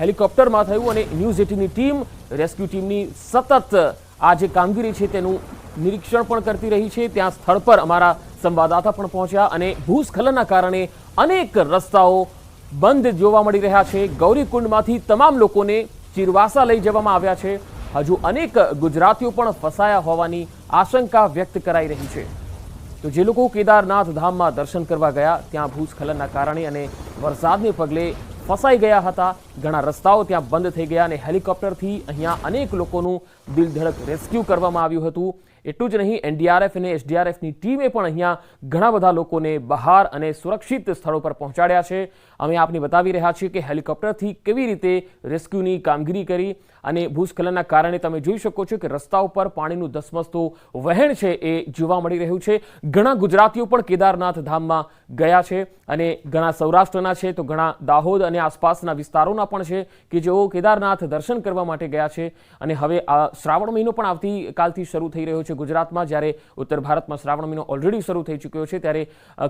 હેલિકોપ્ટરમાં થયું અને news એટીનની team, rescue ટીમની સતત, આ જે કામગીરી છે તેનું નિરીક્ષણ પણ કરતી રહી છે. ત્યાં સ્થળ પર અમારા સંવાદદાતા પણ પહોંચ્યા અને ભૂસ્ખલનના કારણે અનેક રસ્તાઓ બંધ જોવા મળી રહ્યા છે. ગૌરીકુંડમાંથી તમામ લોકોને ચીરવાસા લઈ જવામાં આવ્યા છે. હજુ અનેક ગુજરાતીઓ પણ ફસાયા હોવાની આશંકા વ્યક્ત કરાઈ રહી છે. તો જે લોકો કેદારનાથ ધામમાં દર્શન કરવા ગયા, ત્યાં ભૂસ્ખલનના કારણે અને વરસાદને પગલે ફસાઈ ગયા હતા. ઘણા રસ્તાઓ ત્યાં બંધ થઈ ગયા અને હેલિકોપ્ટરથી અહીંયા અનેક લોકોનું દિલધડક રેસ્ક્યુ કરવામાં આવ્યું હતું. એટલું જ નહીં, એનડીઆરએફ અને એસડીઆરએફની ટીમે પણ અહીંયા ઘણા બધા લોકોને બહાર અને સુરક્ષિત સ્થળો પર પહોંચાડ્યા છે. અમે આપને બતાવી રહ્યા છીએ કે હેલિકોપ્ટરથી કેવી રીતે રેસ્ક્યુની કામગીરી કરી અને ભૂસ્ખલનના કારણે તમે જોઈ શકો છો કે રસ્તા ઉપર પાણીનું ધસમસતું વહેણ છે એ જોવા મળી રહ્યું છે. ઘણા ગુજરાતીઓ પણ કેદારનાથ ધામમાં ગયા છે અને ઘણા સૌરાષ્ટ્રના છે તો ઘણા દાહોદ અને આસપાસના વિસ્તારોના પણ છે કે જેઓ કેદારનાથ દર્શન કરવા માટે ગયા છે. અને હવે આ શ્રાવણ મહિનો પણ આવતીકાલથી શરૂ થઈ રહ્યો છે ગુજરાતમાં. જ્યારે ઉત્તર ભારતમાં શ્રાવણ મહિનો ઓલરેડી શરૂ થઈ ચૂક્યો છે ત્યારે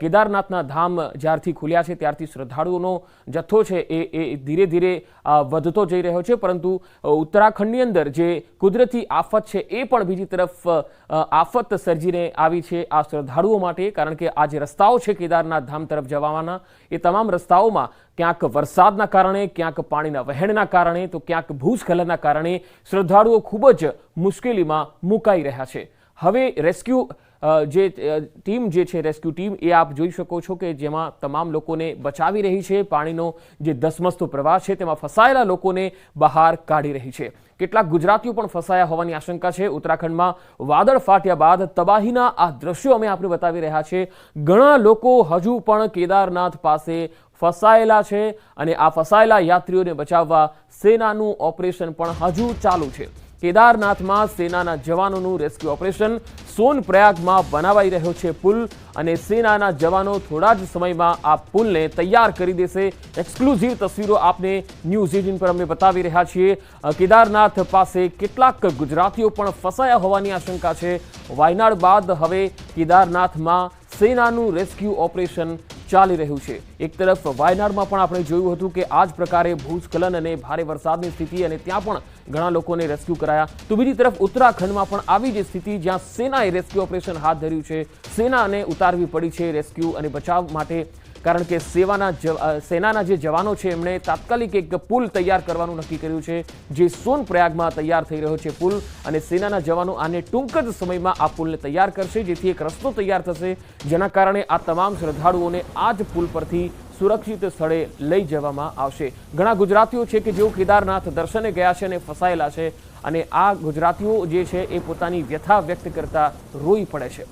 કેદારનાથના ધામ જ્યારથી ખુલ્યા છે ત્યારથી શ્રદ્ધાળુઓનો જથ્થો છે એ એ ધીરે ધીરે વધતો જઈ રહ્યો છે પરંતુ ઉત્તરાખંડની અંદર જે કુદરતી આફત છે એ પણ બીજી તરફ આફત સર્જીને આવી છે આ શ્રદ્ધાળુઓ માટે કારણ કે આ જે રસ્તાઓ છે કેદારનાથ ધામ તરફ જવાના એ તમામ રસ્તાઓમાં ક્યાંક વરસાદના કારણે ક્યાંક પાણીના વહેણના કારણે તો ક્યાંક ભૂસ્ખલનના કારણે શ્રદ્ધાળુઓ ખૂબ જ મુશ્કેલીમાં મુકાઈ રહ્યા છે હવે રેસ્ક્યુ જે ટીમ જે છે, રેસ્ક્યુ ટીમ, એ આપ જોઈ શકો છો કે જેમાં તમામ લોકોને બચાવી રહી છે. પાણીનો જે ધસમસતો પ્રવાહ છે, તેમાં ફસાયેલા લોકોને બહાર કાઢી રહી છે. કેટલાક ગુજરાતીઓ પણ ફસાયા હોવાની આશંકા છે. ઉત્તરાખંડમાં વાદળ ફાટ્યા બાદ તબાહીના આ દ્રશ્યો અમે આપણે બતાવી રહ્યા છે ઘણા લોકો હજુ પણ કેદારનાથ પાસે ફસાયેલા છે અને આ ફસાયેલા યાત્રીઓને બચાવવા સેનાનું ઓપરેશન પણ હજુ ચાલુ છે. કેદારનાથમાં સેનાના જવાનોનું રેસ્ક્યુ ઓપરેશન સોનપ્રયાગમાં બનાવાઈ રહ્યો છે પુલ અને સેનાના જવાનો થોડા જ સમયમાં આ પુલને તૈયાર કરી દેશે. એક્સક્લુઝિવ તસવીરો આપને ન્યૂઝ એટીન પર અમે બતાવી રહ્યા છીએ. કેદારનાથ પાસે કેટલાક ગુજરાતીઓ પણ ફસાયા હોવાની આશંકા છે. વાયનાડ બાદ હવે કેદારનાથમાં સેનાનું રેસ્ક્યુ ઓપરેશન ચાલી રહ્યું છે. એક તરફ વાયનાડમાં પણ આપણે જોયું હતું કે આ જ પ્રકારે ભૂસ્ખલન અને ભારે વરસાદની સ્થિતિ અને ત્યાં પણ ઘણા લોકોને રેસ્ક્યુ કરાયા. તો બીજી તરફ ઉત્તરાખંડમાં પણ આવી જ સ્થિતિ જ્યાં સેનાએ રેસ્ક્યુ ઓપરેશન હાથ ધર્યું છે સેનાને ઉતારવી પડી છે રેસ્ક્યુ અને બચાવ માટે કારણ કે સેવાના સેનાના જે જવાનો છે, એમણે તાત્કાલિક એક પુલ તૈયાર કરવાનું નક્કી કર્યું છે, જે સોનપ્રયાગમાં તૈયાર થઈ રહ્યો છે પુલ, અને સેનાના જવાનો આને ટૂંક જ સમયમાં આ પુલને તૈયાર કરશે, જેથી એક રસ્તો તૈયાર થશે, જેના કારણે આ તમામ શ્રદ્ધાળુઓને આ જ પુલ પરથી સુરક્ષિત સ્થળે લઈ જવામાં આવશે. ઘણા ગુજરાતીઓ છે કે જેઓ કેદારનાથ દર્શને ગયા છે અને ફસાયેલા છે, અને આ ગુજરાતીઓ જે છે એ પોતાની વ્યથા વ્યક્ત કરતા રોઈ પડે છે.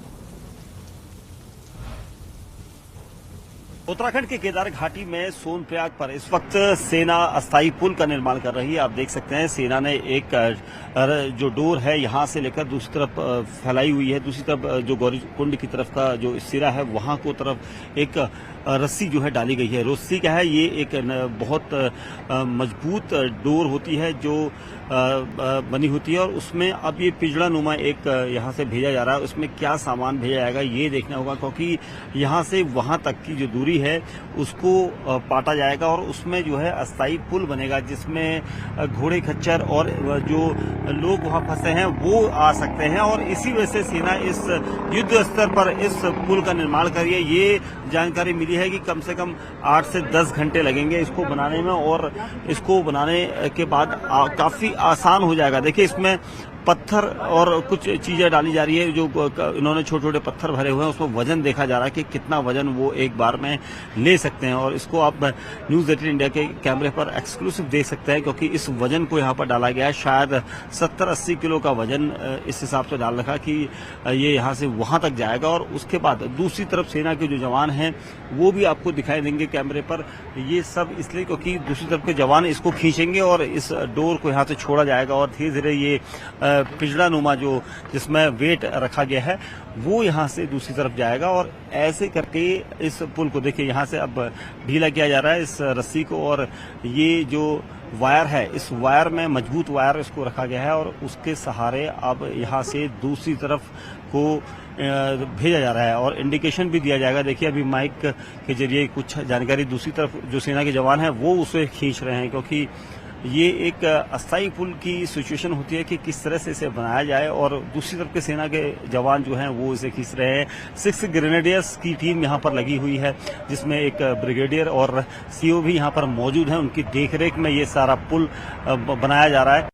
उत्तराखंड के केदार घाटी में सोनप्रयाग पर इस वक्त सेना अस्थायी पुल का निर्माण कर रही है। आप देख सकते हैं, सेना ने एक जो डोर है, यहाँ से लेकर दूसरी तरफ़ फैलाई हुई है। दूसरी तरफ़ जो गौरी कुंड की तरफ़ का जो सिरा है, वहाँ को तरफ़ एक रस्सी जो है डाली गई है। रस्सी क्या है, ये एक बहुत मज़बूत डोर होती है, जो बनी होती है और उसमें अब ये पिजड़ा नुमा एक यहाँ से भेजा जा रहा है। उसमें क्या सामान भेजा जाएगा, ये देखना होगा, क्योंकि यहाँ से वहाँ तक की जो दूरी है, उसको पाटा जाएगा और उसमें जो है अस्थायी पुल बनेगा जिसमें घोड़े, खच्चर और जो लोग वहाँ फंसे हैं वो आ सकते हैं और इसी वजह से सेना इस युद्ध स्तर पर इस पुल का निर्माण करिए। ये जानकारी मिली है कि कम से कम आठ से दस घंटे लगेंगे इसको बनाने में और इसको बनाने के बाद काफ़ी आसान हो जाएगा। देखिए, इसमें पत्थर और कुछ चीज़ें डाली जा रही है, जो इन्होंने छोटे छोटे पत्थर भरे हुए हैं, उसमें वज़न देखा जा रहा है कि कितना वज़न वो एक बार में ले सकते हैं। और इसको आप न्यूज़ एटीन इंडिया के कैमरे पर एक्सक्लूसिव देख सकते हैं, क्योंकि इस वज़न को यहाँ पर डाला गया है। शायद 70-80 किलो का वज़न इस हिसाब से डाल रखा कि ये यहाँ से वहाँ तक जाएगा। और उसके बाद दूसरी तरफ़ सेना के जो जवान हैं, वो भी आपको दिखाई देंगे कैमरे पर। ये सब इसलिए क्योंकि दूसरी तरफ़ के जवान इसको खींचेंगे और इस डोर को यहाँ से छोड़ा जाएगा और धीरे धीरे ये पिछड़ा नुमा जो जिसमें वेट रखा गया है, वो यहाँ से दूसरी तरफ़ जाएगा और ऐसे करके इस पुल को देखिए, यहाँ से अब ढीला किया जा रहा है इस रस्सी को और ये जो वायर है, इस वायर में मज़बूत वायर इसको रखा गया है और उसके सहारे अब यहाँ से दूसरी तरफ़ को भेजा जा रहा है और इंडिकेशन भी दिया जाएगा। देखिए, अभी माइक के ज़रिए कुछ जानकारी दूसरी तरफ़ जो सेना के जवान हैं, वो उसे खींच रहे हैं क्योंकि ये एक अस्थाई पुल की सिचुएशन होती है कि किस तरह से इसे बनाया जाए और दूसरी तरफ़ के सेना के जवान जो हैं, वो इसे खींच रहे हैं। सिक्स ग्रेनेडियर्स की टीम यहाँ पर लगी हुई है, जिसमें एक ब्रिगेडियर और सीओ भी यहाँ पर मौजूद हैं। उनकी देखरेख में ये सारा पुल बनाया जा रहा है।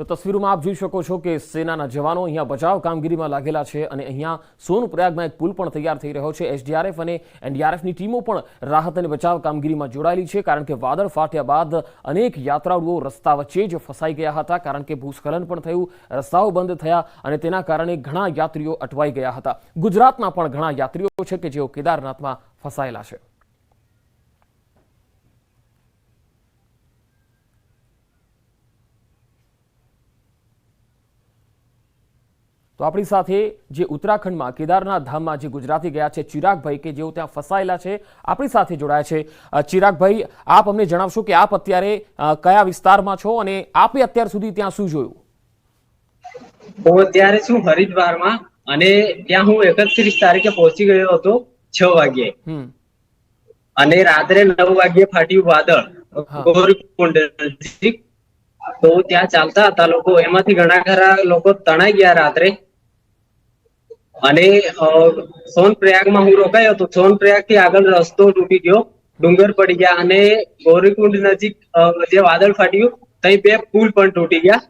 તો તસવીરોમાં આપ જોઈ શકો છો કે સેનાના જવાનો અહીંયા બચાવ કામગીરીમાં લાગેલા છે અને અહીંયા સોનપ્રયાગમાં એક પુલ પણ તૈયાર થઈ રહ્યો છે. એસડીઆરએફ અને એનડીઆરએફની ટીમો પણ રાહત અને બચાવ કામગીરીમાં જોડાયેલી છે કારણ કે વાદળ ફાટ્યા બાદ અનેક યાત્રાળુઓ રસ્તા વચ્ચે જ ફસાઈ ગયા હતા કારણ કે ભૂસ્ખલન પણ થયું, રસ્તાઓ બંધ થયા અને તેના કારણે ઘણા યાત્રીઓ અટવાઈ ગયા હતા. ગુજરાતના પણ ઘણા યાત્રીઓ છે કે જેઓ કેદારનાથમાં ફસાયેલા છે. તો આપણી સાથે જે ઉત્તરાખંડમાં કેદારનાથ ધામમાં જે ગુજરાતી ગયા છે ચિરાગભાઈ કે જેઓ ત્યાં ફસાયેલા છે આપણી સાથે જોડાયા છે. ચિરાગભાઈ આપ અમને જણાવશો કે આપ અત્યારે કયા વિસ્તારમાં છો અને આપે અત્યાર સુધી ત્યાં શું જોયું? હું અત્યારે છું હરિદ્વારમાં અને ત્યાં હું એકત્રીસ તારીખે પહોંચી ગયો હતો છ વાગ્યે. હમ. અને રાત્રે નવ વાગ્યે ફાટ્યું વાદળ. ગૌરીકુંડ તો ત્યાં ચાલતા હતા લોકો. એમાંથી ઘણા ખરા લોકો તણાઈ ગયા રાત્રે. અને સોનપ્રયાગમાં હું રોકાયો હતો સોનપ્રયાગથી આગળ રસ્તો તૂટી ગયો ડુંગર પડી ગયા અને ગૌરીકુંડ નજીક જે વાદળ ફાટ્યું ત્યાં બે પુલ પણ તૂટી ગયા.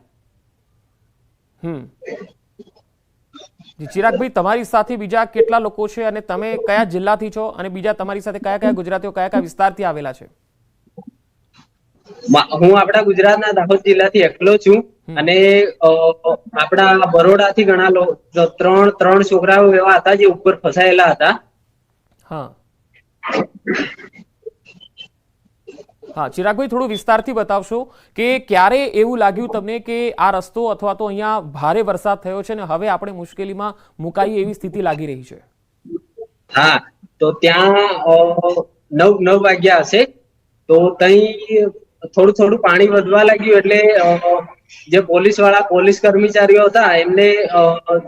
ચિરાગભાઈ તમારી સાથે બીજા કેટલા લોકો છે અને તમે કયા જિલ્લાથી છો અને બીજા તમારી સાથે કયા કયા ગુજરાતીઓ કયા કયા વિસ્તારથી આવેલા છે? હું આપણા ગુજરાતના દાહોદ જિલ્લાથી એકલો છું. અને આપણા બરોડાથી ઘણા ત્રણ ત્રણ છોકરાઓ એવા હતા જે ઉપર ફસાયેલા હતા. હા. હા ચિરાગભાઈ થોડું વિસ્તારથી બતાવશો કે ક્યારે એવું લાગ્યું તમને કે આ રસ્તો અથવા તો અહીંયા ભારે વરસાદ થયો છે ને હવે આપણે મુશ્કેલીમાં મુકાઈ એવી સ્થિતિ લાગી રહી છે? હા તો ત્યાં નવ નવ વાગ્યા હશે. તો તઈ થોડું થોડું પાણી વધવા લાગ્યું એટલે જે પોલીસવાળા પોલીસ કર્મચારીઓ હતા એમને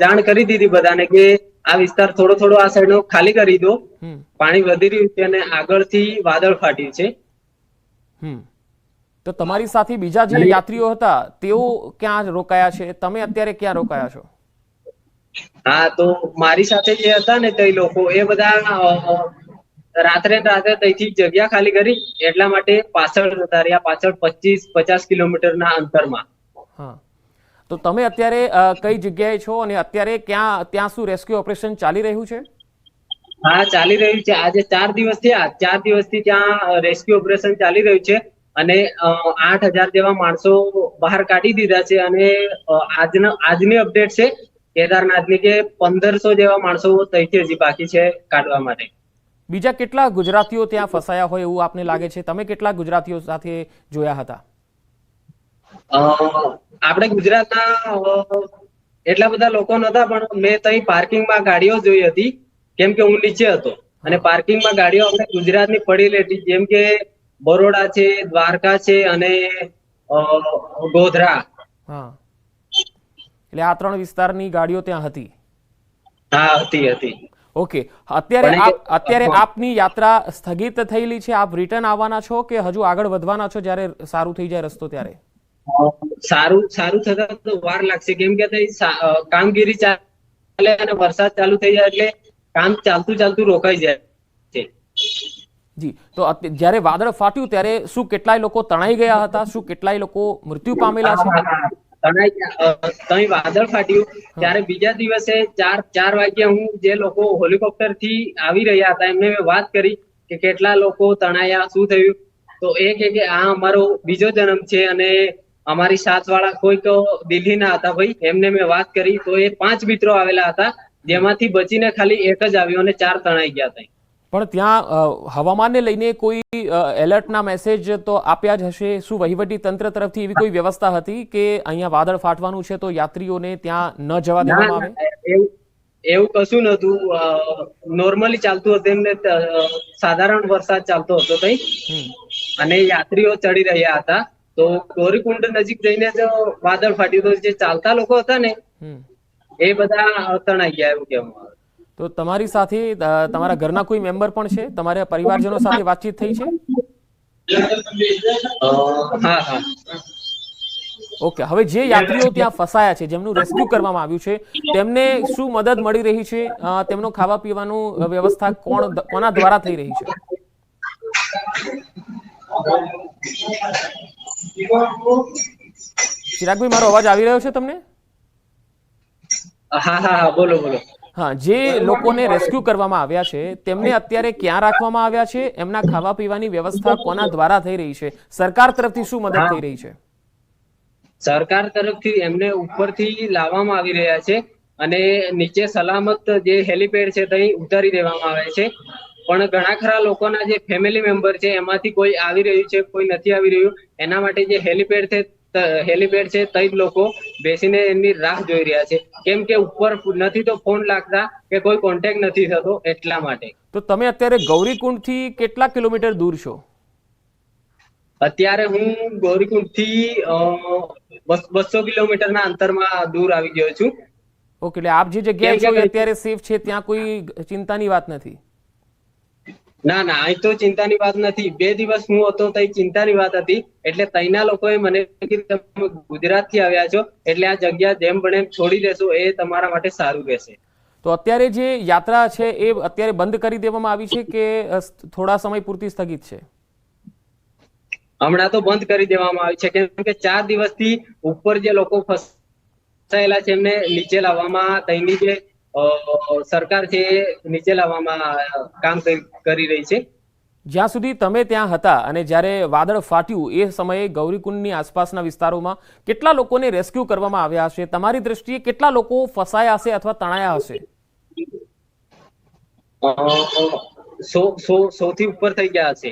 જાણ કરી દીધી બધાને કે આ વિસ્તાર થોડો થોડો આ સાઈડ ખાલી કરી દો. પાણી વધી રહ્યું છે અને આગળથી વાદળ ફાટ્યું છે. તો તમારી સાથે બીજા જે યાત્રીઓ હતા તેઓ ક્યાં રોકાયા છે? તમે અત્યારે ક્યાં રોકાયા છો? હા તો મારી સાથે જે હતા ને તે લોકો એ બધા રાત્રે રાત્રે ત્યાંથી જગ્યા ખાલી કરી એટલા માટે પાછળ જતા રહ્યા પાછળ પચીસ પચાસ કિલોમીટરના અંતરમાં. હા. તો તમે અત્યારે કઈ જગ્યાએ છો અને અત્યારે ક્યાં ત્યાં શું રેસ્ક્યુ ઓપરેશન ચાલી રહ્યું છે? હા ચાલી રહ્યું છે. આજે ચાર દિવસ થયા. ચાર દિવસથી ત્યાં રેસ્ક્યુ ઓપરેશન ચાલી રહ્યું છે અને આઠ હજાર જેવા માણસો બહાર કાઢી દીધા છે અને આજના આજની અપડેટ છે કેદારનાથની કે પંદરસો જેવા માણસો ત્યાંથી હજી બાકી છે કાઢવા માટે. બીજા કેટલા ગુજરાતીઓ ત્યાં ફસાયા હોય એવું આપને લાગે છે? તમે કેટલા ગુજરાતીઓ સાથે જોયા હતા? આપણે ગુજરાતના એટલા બધા લોકો નતા પણ મેં ત્યાં પાર્કિંગમાં ગાડીઓ જોઈ હતી. કેમ કે હું નીચે હતો. અને પાર્કિંગમાં ગાડીઓ આપણે ગુજરાતની પડેલી હતી. જેમ કે બરોડા છે દ્વારકા છે અને ગોધરા. હા. એટલે આ ત્રણ વિસ્તારની ગાડીઓ ત્યાં હતી? હા હતી હતી. ઓકે. અત્યારે અત્યારે આપની યાત્રા સ્થગિત થયેલી છે? આપ રિટર્ન આવવાના છો કે હજુ આગળ વધવાના છો જ્યારે સારું થઈ જાય રસ્તો ત્યારે? સારું સારું થતા તો વાર લાગશે. કેમ કે કામગીરી ચાલે અને વરસાદ ચાલુ થઈ જાય એટલે કામ ચાલતું ચાલતું રોકાઈ જાય છે. જી તો જ્યારે વાદળ ફાટ્યું ત્યારે શું કેટલાય લોકો તણાઈ ગયા હતા? શું કેટલાય લોકો મૃત્યુ પામેલા છે? તણાઈ વાદળ ફાટ્યું ત્યારે બીજા દિવસે ચાર ચાર વાગ્યા હું જે લોકો હોલિકોપ્ટરથી આવી રહ્યા હતા એમને મેં વાત કરી કે કેટલા લોકો તણાયા શું થયું? તો એ કે આ અમારો બીજો જન્મ છે અને અમારી સાથ વાળા કોઈક દિલ્હીના હતા ભાઈ. એમને મેં વાત કરી તો એ પાંચ મિત્રો આવેલા હતા જેમાંથી બચીને ખાલી એક જ આવ્યો અને ચાર તણાઈ ગયા હતા પણ ત્યાં હવામાનને લઈને કોઈ એલર્ટના મેસેજ તો આપ્યા જ હશે? શું વહીવટી તંત્ર તરફથી એવી કોઈ વ્યવસ્થા હતી કે અહીંયા વાદળ ફાટવાનું છે તો યાત્રીઓને ત્યાં ન જવા દેવામાં આવે? એવું એવું કશું નતું નોર્મલી ચાલતું હતું એમને સાધારણ વરસાદ ચાલતો હતો તઈ. અને યાત્રીઓ ચડી રહ્યા હતા. તો ગોરીકુંડ નજીક જઈને જો વાદળ ફાટ્યું તો જે ચાલતા લોકો હતા ને એ બધા તણાઈ ગયા એવું કહેવામાં આવે. તો તમારી સાથે તમારા ઘરના કોઈ મેમ્બર પણ છે? તમારા પરિવારજનો સાથે વાતચીત થઈ છે? હા હા. ઓકે હવે જે યાત્રીઓ ત્યાં ફસાયા છે જેમનું રેસ્ક્યુ કરવામાં આવ્યું છે તેમને શું મદદ મળી રહી છે? તેમનો ખાવા પીવાનું વ્યવસ્થા કોણ કોના દ્વારા થઈ રહી છે? ચિરાગભાઈ મારો અવાજ આવી રહ્યો છે તમને? હા હા બોલો બોલો. હા જે લોકોને રેસ્ક્યુ કરવામાં આવ્યા છે તેમને અત્યારે ક્યાં રાખવામાં આવ્યા છે? એમના ખાવા પીવાની વ્યવસ્થા કોના દ્વારા થઈ રહી છે? સરકાર તરફથી શું મદદ થઈ રહી છે? સરકાર તરફથી એમને ઉપરથી લાવવામાં આવી રહ્યા છે અને નીચે સલામત જે હેલીપેડ છે ત્યાં ઉતારી દેવામાં આવે છે. પણ ઘણા ખરા લોકોના જે ફેમિલી મેમ્બર છે એમાંથી કોઈ આવી રહ્યું છે કોઈ નથી આવી રહ્યું એના માટે જે હેલીપેડ છે હેલીપેડ છે તઈ જ લોકો બેસીને એમની રાહ જોઈ રહ્યા છે. કેમ કે ઉપર નથી તો ફોન લાગતા કે કોઈ કોન્ટેક્ટ નથી થતો એટલા માટે. તો તમે અત્યારે ગૌરીકુંડથી કેટલા કિલોમીટર દૂર છો? અત્યારે હું ગૌરીકુંડથી બસો કિલોમીટરના અંતરમાં દૂર આવી ગયો છું. ઓકે એટલે આપ જે જગ્યાએ છો અત્યારે સેફ છે ત્યાં કોઈ ચિંતાની વાત નથી? ના ના અહીં તો ચિંતાની વાત નથી. બે દિવસ હું હતો તઈ ચિંતાની વાત હતી. એટલે તઈના લોકોએ મને કીધું તમે ગુજરાતથી આવ્યા છો એટલે આ જગ્યા જેમ બને એમ છોડી દેશો એ તમારા માટે સારું રહેશે. તો અત્યારે જે યાત્રા છે એ અત્યારે બંધ કરી દેવામાં આવી છે કે થોડા સમય પૂરતી સ્થગિત છે? હમણાં તો બંધ કરી દેવામાં આવી છે. કેમ કે ચાર દિવસથી ઉપર જે લોકો ફસાયેલા છે એમને નીચે લાવવામાં તઈની જે સરકાર છે નીચે લાવવામાં કામ કરી- રહી છે. જ્યાં સુધી તમે ત્યાં હતા અને જ્યારે વાદળ ફાટ્યું એ સમયે ગૌરીકુંડની આસપાસના વિસ્તારોમાં કેટલા લોકોને રેસ્ક્યુ કરવામાં આવ્યા હશે? તમારી દ્રષ્ટિએ કેટલા લોકો ફસાયા હશે અથવા તણાયા હશે? સો સો સો થી ઉપર થઈ ગયા હશે.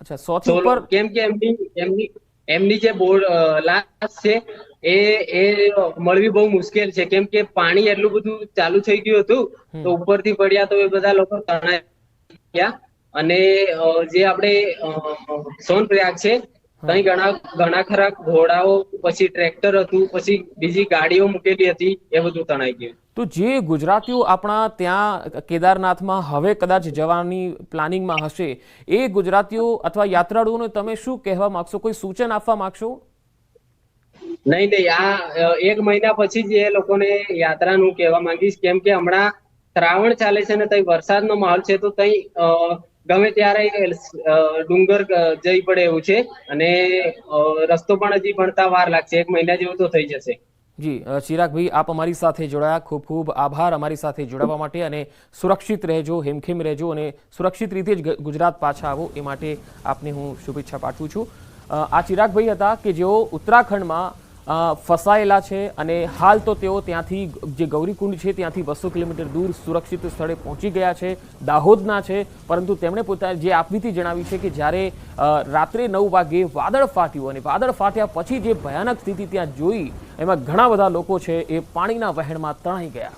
અચ્છા સો થી ઉપર કેમ કે એમની એમની એમની જે બોર્ડ લાશ છે એ એ મળવી બહુ મુશ્કેલ છે. કેમ કે પાણી એટલું બધું ચાલુ થઈ ગયું હતું તો ઉપરથી પડ્યા તો એ બધા લોકો તણાઈ ગયા. અને જે આપણે સોનપ્રયાગ છે ત્યાં ઘણા ઘણા ખરા ઘોડાઓ પછી ટ્રેક્ટર હતું પછી બીજી ગાડીઓ મૂકેલી હતી એ બધું તણાઈ ગયું. તો જે ગુજરાતીઓ આપણા ત્યાં કેદારનાથમાં હવે કદાચ જવાની પ્લાનિંગમાં હશે, એ ગુજરાતીઓ અથવા યાત્રાળુઓને તમે શું કહેવા માંગશો? કોઈ સૂચન આપવા માંગશો? નહીં નહીં, આ એક મહિના પછી જ એ લોકોને યાત્રાનું કહેવા માંગીશ. કેમ કે હમણાં શ્રાવણ ચાલે છે ને ત્યાં વરસાદનો માહોલ છે, તો ત્યાં ગમે ત્યારે ડુંગર જઈ પડે એવું છે. અને રસ્તો પણ હજી ભણતા વાર લાગશે. એક મહિના જેવું તો થઈ જશે. જી ચિરાગભાઈ આપ અમારી સાથે જોડાયા. ખૂબ ખૂબ આભાર અમારી સાથે જોડાવા માટે અને સુરક્ષિત રહેજો, હેમખેમ રહેજો અને સુરક્ષિત રીતે જ ગુજરાત પાછા આવો એ માટે આપને હું શુભેચ્છા પાઠવું છું. આ ચિરાગભાઈ હતા કે જેઓ ઉત્તરાખંડમાં ફસાયેલા છે અને હાલ તો તેઓ ત્યાંથી જે ગૌરીકુંડ છે ત્યાંથી બસો કિલોમીટર દૂર સુરક્ષિત સ્થળે પહોંચી ગયા છે, દાહોદના છે. પરંતુ તેમણે પોતાની જે આપવીથી જણાવી છે કે જ્યારે રાત્રે નવ વાગે વાદળ ફાટ્યું અને વાદળ ફાટ્યા પછી જે ભયાનક સ્થિતિ ત્યાં જોઈ, એમાં ઘણા બધા લોકો છે એ પાણીના વહેણમાં તણાઈ ગયા.